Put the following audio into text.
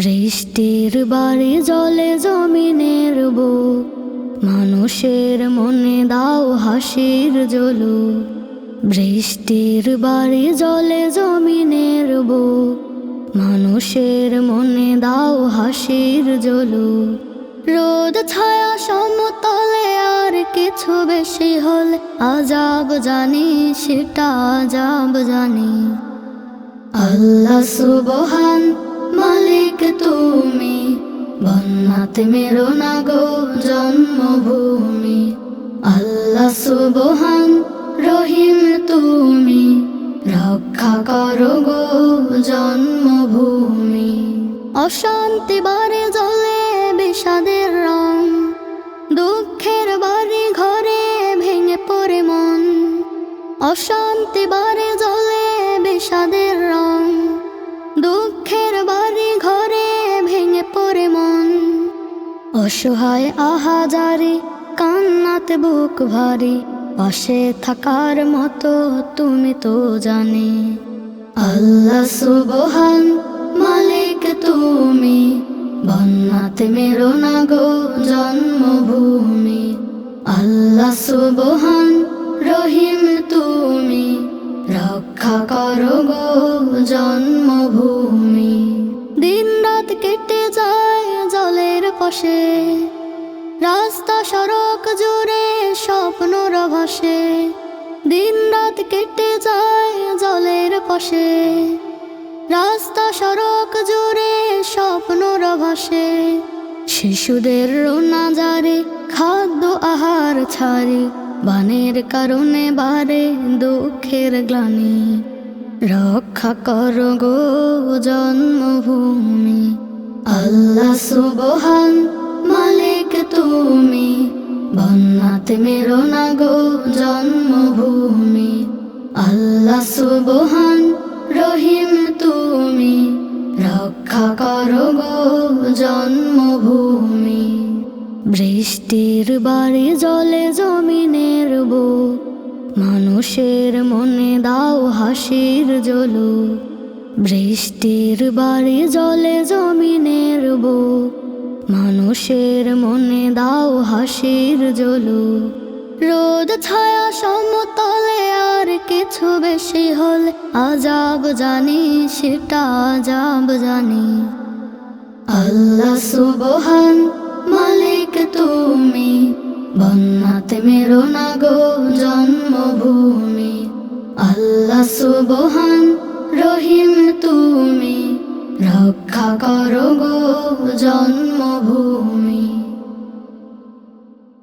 বৃষ্টির বাড়ি জলে জমিনের বুক, মানুষের মনে দাও হাসির জলু বৃষ্টির বাড়ি জলে জমিনের বুক, মানুষের মনে দাও হাসির জলু রোদ ছায়া সমতলে আর কিছু বেশি হলে আজাব জানি, সেটা আজাব জানি। আল্লাহ সুবহান মালিক তুমি, বন্যাতে মেরো না গো জন্মভূমি। আল্লাহ সুবহান রহিম তুমি, রক্ষা করো গো জন্মভূমি। অশান্তি বারে জলে বিষাদের রং, দুঃখের বাড়ি ঘরে ভেঙে পড়ে মন। অশান্তি বারে জলে বিষাদের রং অসহায় আহাজারি, কান্নাতে বুক ভারী, পাশে থাকার মতো তুমি তো জানি। আল্লাহ সুবহান মালিক তুমি, বন্যাতে মেরো না গো জন্মভূমি। আল্লাহ সুবহান রহিম তুমি, রক্ষা করো গো জন্মভূমি। পাশে রাস্তা, সড়ক জুড়ে স্বপ্নর ভাসে। দিন রাত কেটে যায় জলের পাশে। রাস্তা, সড়ক জুড়ে স্বপ্নর ভাসে। শিশুদের রোনা জারে, খাদ্য আহার ছাড়ি। বানের কারণে বারে দুঃখের গ্লানি। রক্ষা কর গো জন্মভূমি। আল্লাহ সুবহান, মালিক তুমি। বন্যাতে মেরো না গো জন্মভূমি। আল্লাহ সুবহান, রহিম তুমি। রক্ষা করো গো জন্মভূমি। বৃষ্টির বাড়ি জলে জমিনের বুক। মানুষের মনে দাও হাসির জলু বৃষ্টির বাড়ি জলে জমিনের বুক মানুষের মনে দাও হাসির জলু। রোদ ছায়া সমতলে আর কিছু বেশি হলে আজাব জানি, সেটা আজাব জানি। আল্লাহ সুবহান মালিক তুমি, বন্যাতে মেরো না গো জন্মভূমি। আল্লাহ সুবহান রক্ষা করো গো জন্মভূমি।